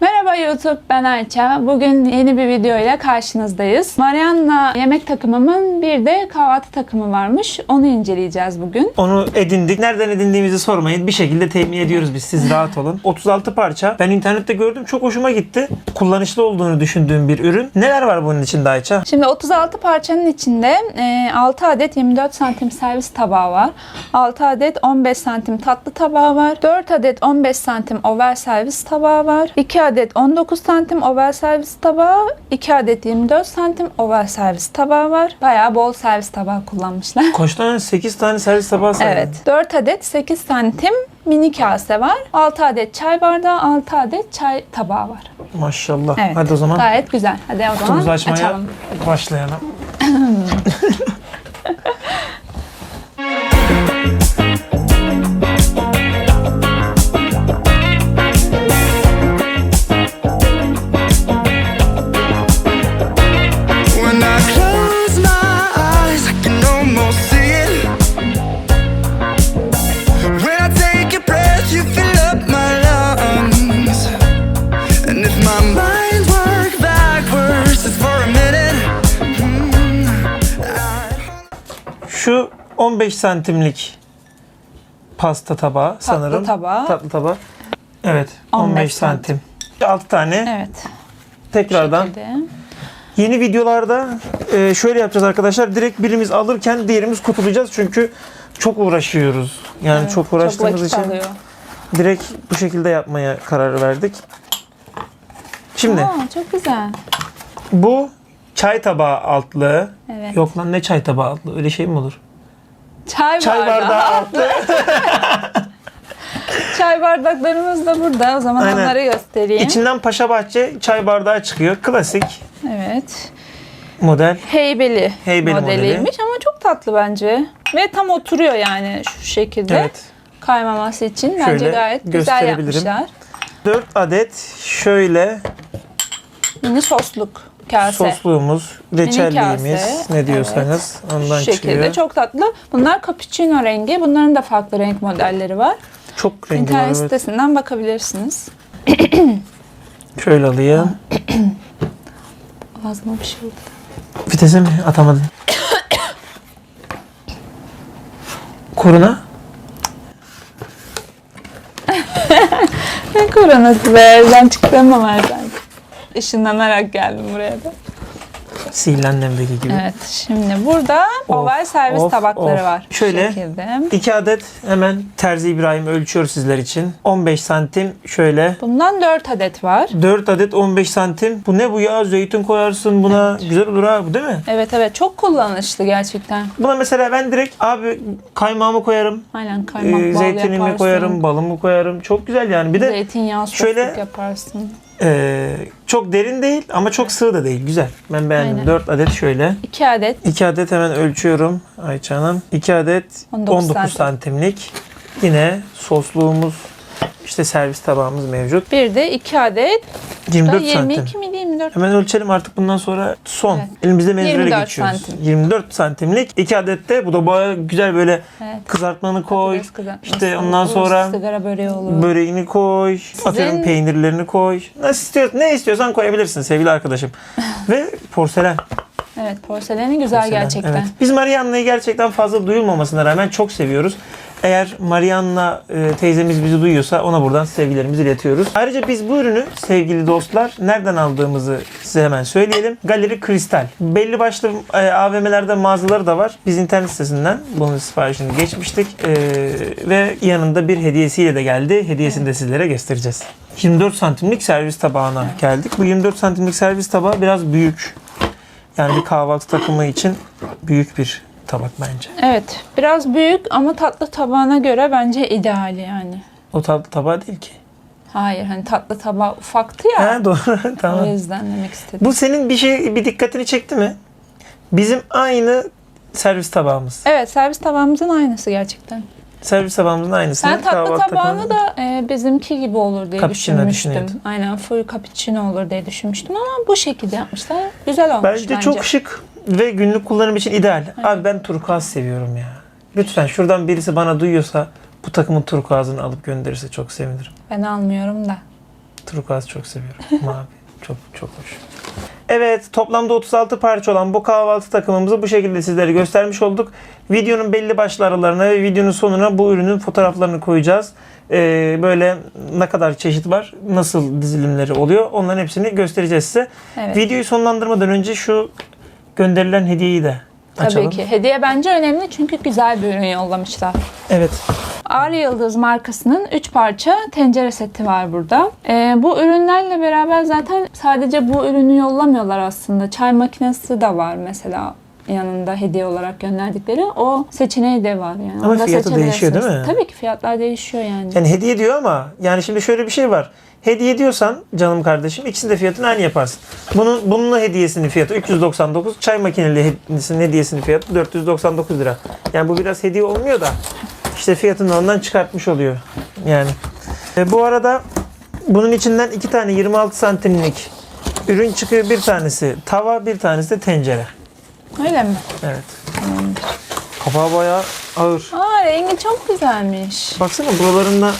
Merhaba YouTube, ben Ayça. Bugün yeni bir video ile karşınızdayız. Marianna yemek takımımın bir de kahvaltı takımı varmış. Onu inceleyeceğiz bugün. Onu edindik. Nereden edindiğimizi sormayın. Bir şekilde temin ediyoruz biz. Siz rahat olun. 36 parça. Ben internette gördüm. Çok hoşuma gitti. Kullanışlı olduğunu düşündüğüm bir ürün. Neler var bunun içinde Ayça? Şimdi 36 parçanın içinde e, 6 adet 24 santim servis tabağı var. 6 adet 15 santim tatlı tabağı var. 4 adet 15 santim oval servis tabağı var. 2 adet 19 santim oval servis tabağı. 2 adet 24 santim oval servis tabağı var. Bayağı bol servis tabağı kullanmışlar. Kaç tane? 8 tane servis tabağı saydım. Evet. 4 adet 8 santim mini kase var. 6 adet çay bardağı, 6 adet çay tabağı var. Maşallah. Evet. Hadi o zaman Gayet güzel. Hadi o zaman kutumuzu açmaya açalım. başlayalım. my mind work backwards, just for a minute. I- Şu 15 santimlik pasta tabağı sanırım. tabağı. Tatlı tabağı. Evet. 15, 15 santim. 6 tane. Evet. Tekrardan Şekilde. Yeni videolarda e, şöyle yapacağız arkadaşlar. Direkt birimiz alırken diğerimiz kutulayacağız. Çünkü çok uğraşıyoruz. Yani Evet, çok uğraştığımız vakit için alıyor. direkt bu şekilde yapmaya karar verdik. Şimdi Aa, çok güzel. bu çay tabağı altlığı. Evet. Yok lan ne çay tabağı altlığı? Öyle şey mi olur? Çay, Çay bardağı. altlığı. Çay bardaklarımız da burada. O zaman Aynen. onları göstereyim. İçinden Paşa Bahçe çay bardağı çıkıyor. Klasik Evet. model. Heybeli, Heybeli modeliymiş ama çok tatlı bence. Ve tam oturuyor yani şu şekilde. Evet. Kaymaması için bence Şöyle gayet güzel gösterebilirim. yapmışlar. 4 adet şöyle Mini sosluk kase. sosluğumuz, reçelliğimiz kase, ne diyorsanız ondan Şu şekilde çıkıyor. çok tatlı. Bunlar cappuccino rengi. Bunların da farklı renk modelleri var. Çok rengi var. İnternet evet. sitesinden bakabilirsiniz. Şöyle alayım. Ağzıma bir şey oldu. Vitese mi atamadın? Koruna. Ne koronası be? Evden çıktım ama ben. Işınlanarak geldim buraya da. Sihirli annemdeki gibi. Evet. Şimdi burada oval servis of, tabakları of. var. Şöyle. şekilde. İki adet hemen Terzi İbrahim ölçüyor sizler için. 15 santim şöyle. Bundan 4 adet var. 4 adet 15 santim. Bu ne bu ya? Zeytin koyarsın buna. Güzel olur ha bu değil mi? Evet evet çok kullanışlı gerçekten. Buna mesela ben direkt abi kaymağımı koyarım. Aynen kaymak e, bal zeytinimi yaparsın. koyarım, balımı koyarım. Çok güzel yani. Bir de Zeytinyağı şöyle- yaparsın. E, çok derin değil ama çok sığ da değil. Güzel. Ben beğendim. Aynen. 4 adet şöyle. 2 adet 2 adet hemen ölçüyorum Ayça Hanım. 2 adet 19 19, santim. santimlik. Yine sosluğumuz işte servis tabağımız mevcut. bir de 2 adet 24 22 santim. Miydi 24 Hemen ölçelim artık bundan sonra son. Evet. Elimizde menzile 24 geçiyoruz. santim. 24 santimlik. 2 adet de bu da baya güzel böyle Evet. kızartmanı koy. Patates kızartması İşte olur, ondan sonra sigara böreği olur. böreğini koy. Atıyorum peynirlerini koy. Nasıl istiyorsan, ne istiyorsan koyabilirsin sevgili arkadaşım. Ve porselen. Evet porseleni güzel Porselen, gerçekten. Evet. Biz Marianna'yı gerçekten fazla duyulmamasına rağmen çok seviyoruz. Eğer Marianna e, teyzemiz bizi duyuyorsa ona buradan sevgilerimizi iletiyoruz. Ayrıca biz bu ürünü sevgili dostlar nereden aldığımızı size hemen söyleyelim. Galeri Kristal. Belli başlı e, AVM'lerde mağazaları da var. Biz internet sitesinden bunun siparişini geçmiştik. E, ve yanında bir hediyesiyle de geldi. Hediyesini de sizlere göstereceğiz. 24 santimlik servis tabağına geldik. Bu 24 santimlik servis tabağı biraz büyük. Yani bir kahvaltı takımı için büyük bir tabak bence. Evet biraz büyük ama tatlı tabağına göre bence ideal yani. O tatlı tabağı değil ki. Hayır hani tatlı tabağı ufaktı ya. Ha doğru O tamam. yüzden demek istedim. Bu senin bir şey bir dikkatini çekti mi? Bizim aynı servis tabağımız. Evet servis tabağımızın aynısı gerçekten. Servis tabağımızın aynısı. Ben tatlı tabağını da e, bizimki gibi olur diye Cappuccino düşünmüştüm. düşünüyordun. Aynen full cappuccino olur diye düşünmüştüm ama bu şekilde yapmışlar. Güzel olmuş bence. Bence, çok şık ve günlük kullanım için ideal. Abi ben turkuaz seviyorum ya. Lütfen şuradan birisi bana duyuyorsa bu takımın turkuazını alıp gönderirse çok sevinirim. Ben almıyorum da. Turkuaz çok seviyorum. Mavi. Çok çok hoş. Evet toplamda 36 parça olan bu kahvaltı takımımızı bu şekilde sizlere göstermiş olduk. Videonun belli başlı aralarına ve videonun sonuna bu ürünün fotoğraflarını koyacağız. Ee, böyle ne kadar çeşit var, nasıl dizilimleri oluyor onların hepsini göstereceğiz size. Evet. Videoyu sonlandırmadan önce şu gönderilen hediyeyi de açalım. Tabii ki. Hediye bence önemli çünkü güzel bir ürün yollamışlar. Evet. Ağrı Yıldız markasının 3 parça tencere seti var burada. Ee, bu ürünlerle beraber zaten sadece bu ürünü yollamıyorlar aslında. Çay makinesi de var mesela yanında hediye olarak gönderdikleri. O seçeneği de var yani. Ama Onu da fiyatı değişiyor değil mi? Tabii ki fiyatlar değişiyor yani. Yani hediye diyor ama yani şimdi şöyle bir şey var. Hediye diyorsan canım kardeşim ikisinin de fiyatını aynı yaparsın. Bunun bununla hediyesinin fiyatı 399, çay makineli hediyesinin hediyesinin fiyatı 499 lira. Yani bu biraz hediye olmuyor da işte fiyatını ondan çıkartmış oluyor. Yani. E, bu arada bunun içinden iki tane 26 santimlik ürün çıkıyor. Bir tanesi tava, bir tanesi de tencere. Öyle mi? Evet. Kapağı bayağı ağır. Aa rengi çok güzelmiş. Baksana buralarında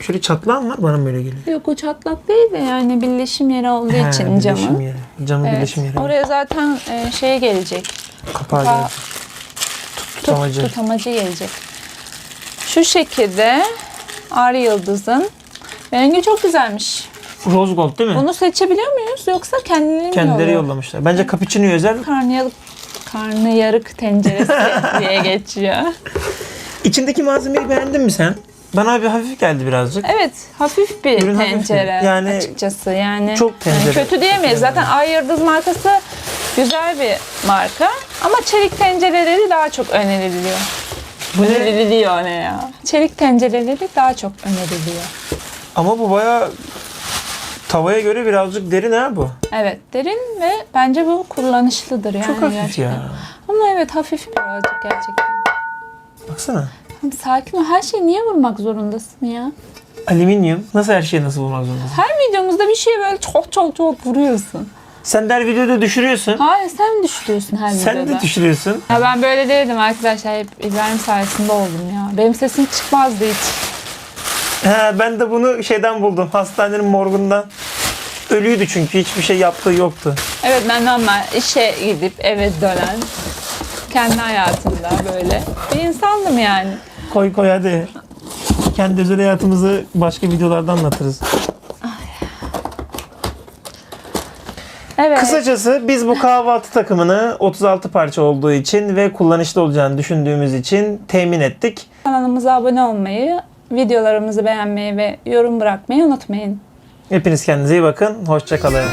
şöyle çatlağın var bana böyle geliyor. Yok o çatlak değil de yani birleşim yeri olduğu He, için birleşim camın. yeri. Camın Evet. birleşim yeri. Oraya zaten e, şey gelecek. Kapağı Kapağı- gelecek. Tut, Tutamacı. tutamacı gelecek. Şu şekilde Ağrı Yıldız'ın rengi çok güzelmiş. Rose gold değil mi? Bunu seçebiliyor muyuz yoksa kendileri mi Kendileri yolluyor? yollamışlar. Bence cappuccino özel. Karnıyarık, karnıyarık tenceresi diye geçiyor. İçindeki malzemeyi beğendin mi sen? Bana bir hafif geldi birazcık. Evet, hafif bir Ürün hafif tencere mi? Yani açıkçası. Yani çok tencere. yani kötü diyemeyiz. Zaten Ay Yıldız markası güzel bir marka ama çelik tencereleri daha çok öneriliyor. Bu ne? Öneriliyor ne ya? Çelik tencereleri daha çok öneriliyor. Ama bu bayağı tavaya göre birazcık derin ha bu. Evet, derin ve bence bu kullanışlıdır yani Çok hafif gerçekten. ya. Ama evet hafif birazcık gerçekten. Baksana. Sakin ol. Her şeyi niye vurmak zorundasın ya? Alüminyum. Nasıl her şeyi nasıl bulmak zorundasın? Her videomuzda bir şey böyle çok çok çok vuruyorsun. Sen de her videoda düşürüyorsun. Hayır sen düşürüyorsun her Sen videoda. de düşürüyorsun. Ya ben böyle değildim arkadaşlar. Hep İbrahim sayesinde oldum ya. Benim sesim çıkmazdı hiç. He, ben de bunu şeyden buldum. Hastanenin morgundan. Ölüydü çünkü hiçbir şey yaptığı yoktu. Evet ben normal işe gidip eve dönen kendi hayatımda böyle bir insandım yani. Koy koy hadi. Kendi özel hayatımızı başka videolarda anlatırız. Evet. Kısacası biz bu kahvaltı takımını 36 parça olduğu için ve kullanışlı olacağını düşündüğümüz için temin ettik. Kanalımıza abone olmayı, videolarımızı beğenmeyi ve yorum bırakmayı unutmayın. Hepiniz kendinize iyi bakın. Hoşçakalın.